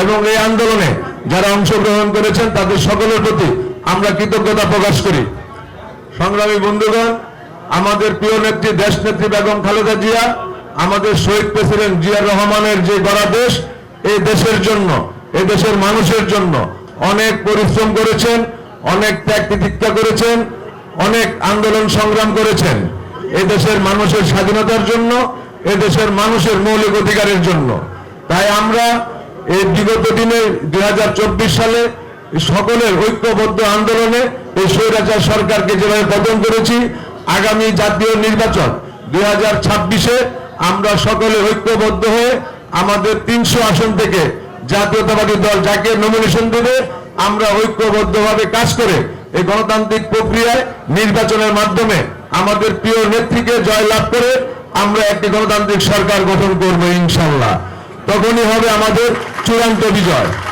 এবং এই আন্দোলনে যারা অংশগ্রহণ করেছেন তাদের সকলের প্রতি আমরা কৃতজ্ঞতা প্রকাশ করি। সংগ্রামী বন্ধুগণ, আমাদের প্রিয় নেত্রী দেশ নেত্রী বেগম খালেদা জিয়া, আমাদের শহীদ প্রেসিডেন্ট জিয়া রহমানের যে গড়া দেশ, এই দেশের জন্য, এই দেশের মানুষের জন্য অনেক পরিশ্রম করেছেন, অনেক ত্যাগ তিতিক্ষা করেছেন, অনেক আন্দোলন সংগ্রাম করেছেন। এই দেশের মানুষের স্বাধীনতার জন্য এই দেশের মানুষের মৌলিক অধিকারের জন্য। তাই আমরা এই বিগত দিনে দুই হাজার চব্বিশ সালে সকলের ঐক্যবদ্ধ আন্দোলনে এই স্বৈরাচার সরকারকে যেভাবে পতন করেছি, আগামী জাতীয় নির্বাচন দুই হাজার ছাব্বিশে আমরা সকলে ঐক্যবদ্ধ হয়ে আমাদের তিনশো আসন থেকে জাতীয়তাবাদী দল যাকে নমিনেশন দেবে, আমরা ঐক্যবদ্ধভাবে কাজ করে এই গণতান্ত্রিক প্রক্রিয়ায় নির্বাচনের মাধ্যমে আমাদের প্রিয় নেত্রীকে জয়লাভ করে আমরা একটি গণতান্ত্রিক সরকার গঠন করব ইনশাল্লাহ। তখনই হবে আমাদের চূড়ান্ত বিজয়।